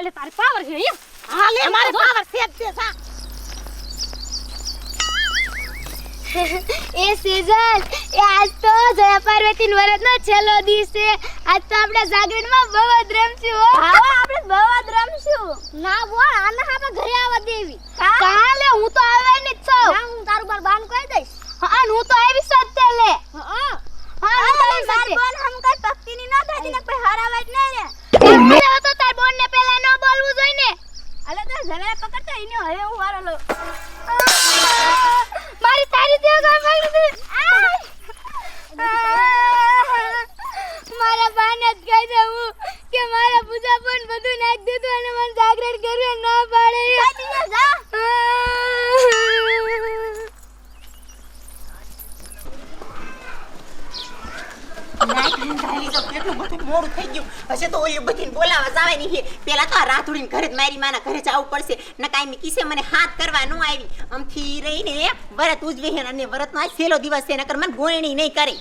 એટલે તારી પાવર છે એમ. હા લે મારે પાવર છે જ છે જા એ સીઝન એ આજ તો જયા પાર્વતીન વ્રત નો છેલ્લો દિવસ. છે આજ તો આપણે જાગરણમાં બહુ જ રમશું હા. આપણે બહુ જ રમશું. ના બોલ આને આપણે ઘરે આવવા દેવી. હું તો આવવાની જ છું ના હું તારું બાર બાન કહી દઈશ હા અને હું તો આવી છું જ તે લે હા હા હું તો આવી માર છું બોન હમ કઈ ભક્તિની ન થતી ને કોઈ હરાવા જ નહીં રે તે. એવું તો તાર બોન ને પેલા ન બોલવું જોઈએ ને તો પકડતા એને હવે હું વારો લો મારી તારી દેવ ગામ પકડી મારા બાને જ કહી દેવું કે મારા પૂજા પણ બધું નાખી દીધું અને મને જાગરણ કર્યું ના પાડે. જા તો કેટલું બધું મોડું થઈ ગયું. હશે તો ઓલી બધીને બોલાવા જવાની છે. પેલા તો આ રાધુડીને ઘરે જ મારી માના ઘરે જવું પડશે. ન કાંઈ કિસે મને હાથ કરવા ન આવી. આમથી રહીને વરત ઉજવે છે અને વરતનો આજ છેલ્લો દિવસ છે, નકર મને ગોળણી નહીં કરે.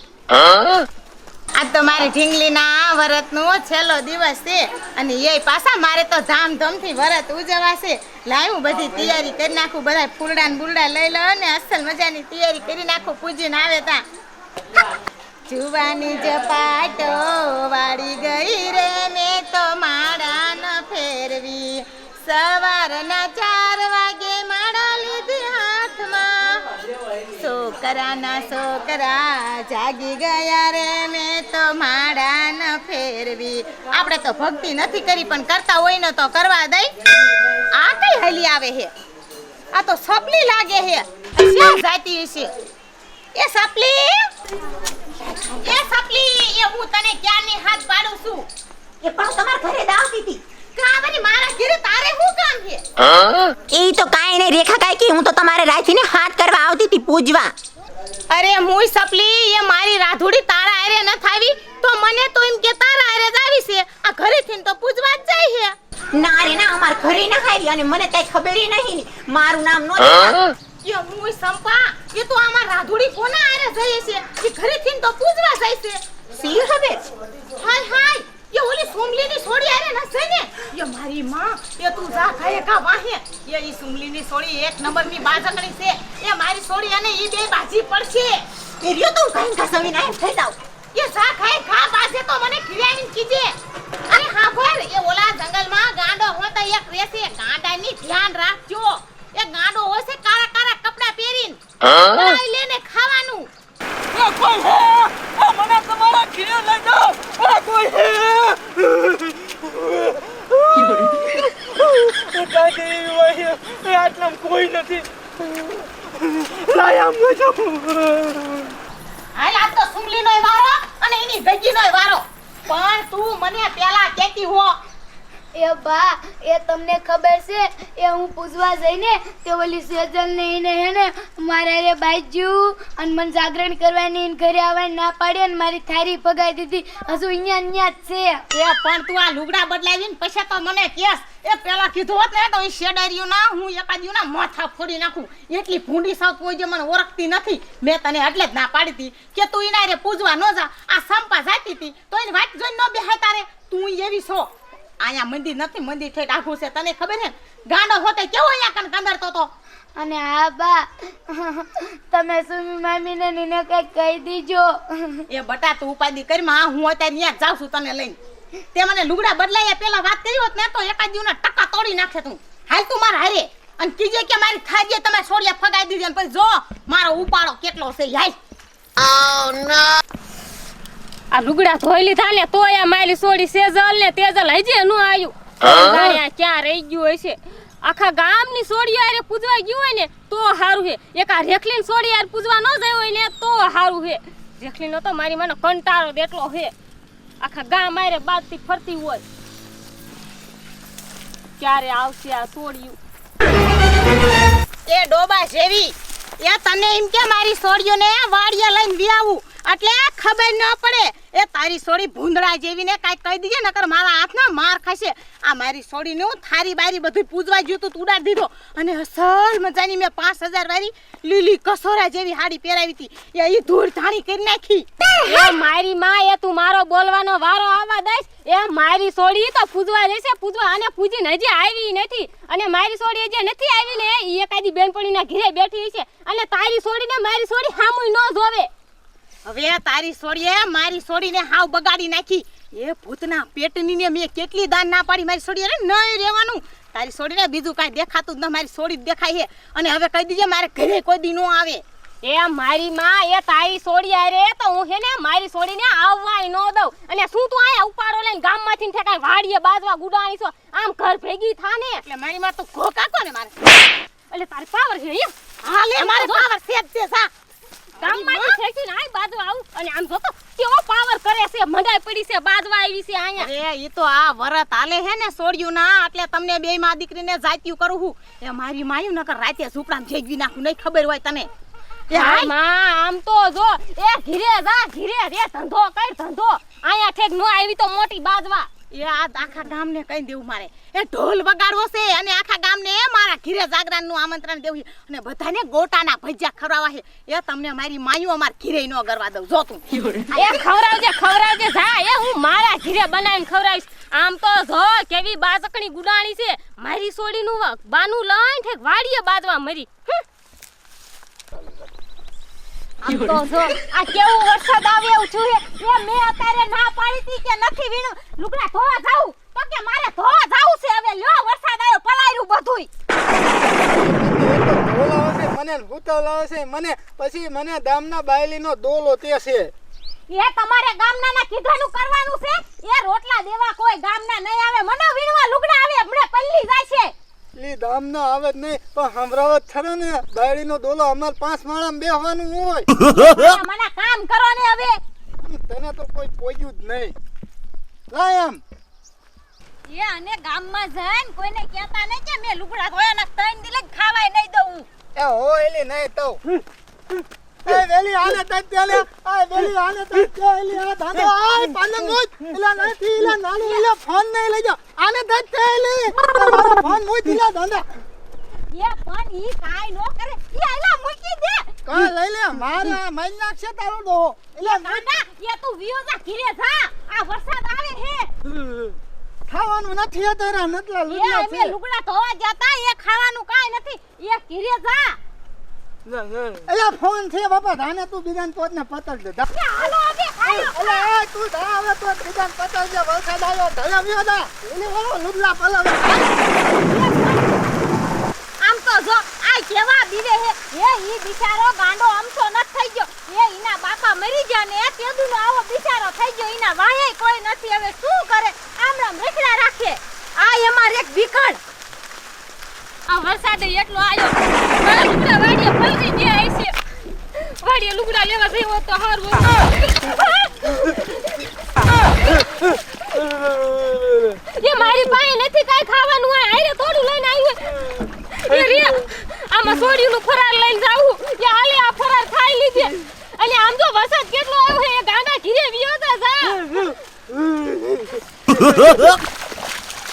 આજ તો મારી ઢીંગલીના વરતનો છેલ્લો દિવસ છે અને એ પાછા મારે તો ધામધૂમથી વરત ઉજવાશે. લાવ્યું બધી તૈયારી કરી નાખું બધા ફૂલડા ને બુલડા લઈ લો ને અસલ મજાની તૈયારી કરી નાખું, પૂજીને આવે તા. જુવાની જપાટો વાળી ગઈ રે મેં તો માળા ન ફેરવી. સવારના ચાર વાગે માળા લીધી હાથમાં. છોકરાના છોકરા જાગી ગયા રે મેં તો માળા ન ફેરવી. આપણે તો ભક્તિ નથી કરી, પણ કરતા હોય ને તો કરવા દઈ. આ કઈ હલી આવે હે? આ તો સપલી લાગે હે. શ્યાં જાતી હશે? એ સપલી એ સપલી એ હું તને ક્યારની હાથ પાડું છું એ પણ તમારા ઘરે જ આવતી હતી કાવરી મારા ઘરે તારે શું એ તો કાંઈ નહીં રેખા કાંઈ કે હું તો તમારે રાખીને હાથ કરવા આવતી હતી પૂજવા. અરે મુય સપલી એ મારી રાધુડી તારા આરે ન થાવી તો મને તો એમ કે તારા આરે જાવી આવી છે. આ ઘરેથી તો પૂજવા જ જાય છે. ના રે ના અમાર ઘરે ના હારી અને મને કઈ ખબર નહીં. મારું નામ નો એ મુય સંપા એ તો અમાર રાધુડી કોના આરે જાય છે? ઘરે થી તો પૂજવા જાય છે. સી ખબર હાય હાય એ ઓલી સુમલીની સોડી આરે ન જાય ને એ મારી માં એ તું જા ખાય કા વાહે? એ ઈ સુમલીની સોળી એક નંબરની બાજકણી છે. એ મારી સોળી અને ઈ બે બાજી પડશે. એ તું હું કઈ ઘસવી ના થઈ જાવ એ જા ખાય કા બાજે તો મને ખીરાવીને કીજે. અરે હા ભર એ ઓલા જંગલમાં ગાંડો હોય તો એક રહેશે. ગાંડાની ધ્યાન રાખજો. એ ગાંડો હોય છે કાળા કાળા કપડા પહેરીને. લઈ લેને ખાવાનું. હાલ તો સુમલીનોય વારો અને એની ગગીનોય વારો. પણ તું મને પેલા કેતી હો એ બા, એ તમને ખબર છે, એ હું પૂજવા જઈને તે ઓલી સેજલ ને એને હે ને મારા રે બાજુ અને મને જાગરણ કરવાની ને ઘરે આવવાની ના પાડી અને મારી થારી પગાઈ દીધી. હજુ અહીંયા અહીંયા જ છે. એ પણ તું આ લુગડા બદલાવીને પછી તો મને કેસ. એ પેલા કીધું હોત ને તો શેડાર્યું ના, હું એકાદ્યું ના માથા ફોડી નાખું. એટલી ભૂંડી સાવ કોઈ જે મને ઓળખતી નથી. મેં તને એટલે જ ના પાડી હતી કે તું એના રે પૂજવા ન જા. આ સંપા જાતી હતી. તો એની વાત જોઈને ન બેહાય તારે. તું એવી છો. અહીંયા મંદિર નથી મંદિર ઠેઠ આખું છે. તને ખબર છે? ગાંડો હોતે કેવો અહીંયા કણ કંદરતો તો અને હા બા તમે સુમી મામીને નીને કઈ કહી દીજો. એ બટા તું ઉપાદી કરી માં. હું અત્યારે ત્યાં જાઉં છું તને લઈને. તે મને લુગડા બદલાયા પેલા વાત કરી હોત ને તો એકાદ દિવસના ટકા તોડી નાખે તું. હાલ તું મારા હારે. અને કીજે કે મારી ખાજે તમે છોડિયા ફગાઈ દીધી અને પછી જો મારો ઉપાડો કેટલો છે. હાલ. આ લુગડા ધોઈ લીધા ને તોય આ મારી સોડી સેજલ ને તેજલ હજી નું આવ્યું ક્યાં રહી ગયું હશે આખા ગામની સોડી યારે પૂજવા ગયું હોય ને તો સારું હે. એક આ રેખલીન સોડી યાર પૂજવા ન જાય હોય ને તો સારું છે રેખલીનો તો મારી મને કંટાળો એટલો હે. આખા ગામ મારે બાદથી ફરતી હોય. ક્યારે આવશે આ સોડિયું એ ડોબા જેવી. એ તને એમ કે મારી સોડિયો ને વાડિયા લઈને બી આવું. એટલે ખબર ન પડે. એ તારી સોડી ભૂંદડા જેવી ને કાંઈક કહી દીજે, નકર મારા હાથમાં માર ખાશે. આ મારી સોડીને હું થારી બારી બધું પૂજવા ગયું તું ઉડાડી દીધો. અને અસલ મજાની મેં પાંચ હજાર વાળી લીલી કસોરા જેવી હાડી પહેરાવી હતી. એ ધૂળ ધાણી કરી નાખી. એ મારી માં, એ તું મારો બોલવાનો વારો આવવા દઈશ. એ મારી સોડી તો પૂજવા જશે, પૂજવા અને પૂજીને હજી આવી નથી. અને મારી સોડી હજી નથી આવી ને એ એકાદી બેનપણીના ઘરે બેઠી છે અને તારી સોડીને મારી સોડી હામુય ન જોવે. હવે તારી સોડીએ મારી સોડીને હાવ બગાડી નાખી. એ ભૂતના પેટની ને મેં કેટલી દાન ના પાડી મારી સોડી અરે નહીં રહેવાનું. તારી સોડીને બીજું કાંઈ દેખાતું જ ન મારી સોડી દેખાય છે અને હવે કહી દીજે મારે ઘરે કોઈ દી ન આવે. એ મારી માં એ તારી સોડી આરે તો હું હે ને મારી સોડીને આવવાય ન દઉં. અને શું તું આયા ઉપાડો લઈને ગામમાંથી ઠેકાય વાડીએ બાજવા ગુડાણી છો? આમ ઘર ભેગી થાને એટલે મારી માં તો ઘોકા કોને મારે? એટલે તારી પાવર છે એમ હા મારે પાવર છે જ તે સા. ગામમાંથી ઠેકીને આય બાજવા આવું અને આમ જોતો કેવો પાવર કરે છે મંડાઈ પડી છે બાજવા આવી છે અહીંયા. અરે ઈ તો આ વરત હાલે હે ને સોડ્યું ના એટલે તમને બે માં દીકરીને જાત્યું કરું હું. એ મારી માયું નકર રાતે ઝૂપડામાં જેગવી નાખું નહીં ખબર હોય તને. આમ તો જો એ ઘીરે જા ઘીરે રે ધંધો કઈ ધંધો. અહીંયા ઠેક નો આવી તો મોટી બાજવા. એ આ આખા ગામને કહી દેવું મારે? એ ઢોલ વગાડવો છે અને આખા ગામને મારા ઘીરે જાગરાનું આમંત્રણ દેવું અને બધાને ગોટાના ભજીયા ખવડાવવા છે. એ તમને મારી માયું અમાર ઘીરે ન કરવા દઉં. જો તું. એ ખવડાવજે ખવડાવજે જા. એ હું મારા ઘીરે બનાવીને ખવડાવીશ. આમ તો જો કેવી બાજકણી ગુડાણી છે. મારી સોડીનું નું બાનું લઈને ઠેક વાડીએ બાજવા મરી. ના મને ભૂતલાવે છે મને પછી મને દામના દોલો તે છે એ તમારે ગામનાના કીધાનું કરવાનું છે? એ રોટલા દેવા કોઈ ગામના નહીં આવે. મને વીણવા લુગડા આવે, હમણે પલ્લી જાય છે. લી દામના આવે જ નહીં પણ હમરાવત ખરો ને. અમાર પાંચ માળામાં બેહવાનું હોય. મને કામ કરો ને હવે તને તો કોઈ પોગ્યું જ નહીં. લાય આમ. એ અને ગામમાં જઈને કોઈને કહેતા નહીં કે મેં લુગડા ધોયા ને દિલે ખાવાય નહીં દઉં. એ હો એલી નહીં તો. એ વેલી આને તજ તેલે આ વેલી આને તજ તેલી આ ધાંધો આ પાને મુજ. એલા નથી એલા નાનું એલા ફોન નહીં લઈ જા આને તજ તેલી ફોન મુઈ દીલા ધાંધા એ ફોન ઈ કાઈ નો કરે. ઈ આલા મૂકી દે. કા લઈ લે. મારા મૈન નાખશે તારો દો. એટલે નાના એ તું વિયો જા ઘીરે જા. આ વરસાદ આવે હે. ખાવાનું નથી અત્યારે નતલા એ લુગડા છે. લુગડા ધોવા જતા એ ખાવાનું કાઈ નથી. એ ઘીરે જા. એલા ફોન છે બાપા ધાને તું બીજાને પોત ને પતળ દે આમ તો જો, આ કેવા બીવે હે હે ઈ બિચારો ગાંડો અમથો ન થઈ ગયો. હે ઈના બાપા મરી ગયા ને એ તેદુનો આવો બિચારો થઈ ગયો. ઈના વાહે કોઈ નથી. હવે શું કરે? આમ વાડીએ લુગડા લેવા જઈ તો હારું એ મારી પાસે નથી કાઈ ખાવાનું હોય આયરે થોડું લઈને આવ્યું એ રે આમાં સોડિયું ફરાર લઈને જાવું એ હાલે આ ફરાર ખાઈ લીધે અને આમ તો વરસાદ કેટલો આવ્યો છે એ ગાંડા ઘીરે વિયો તા જા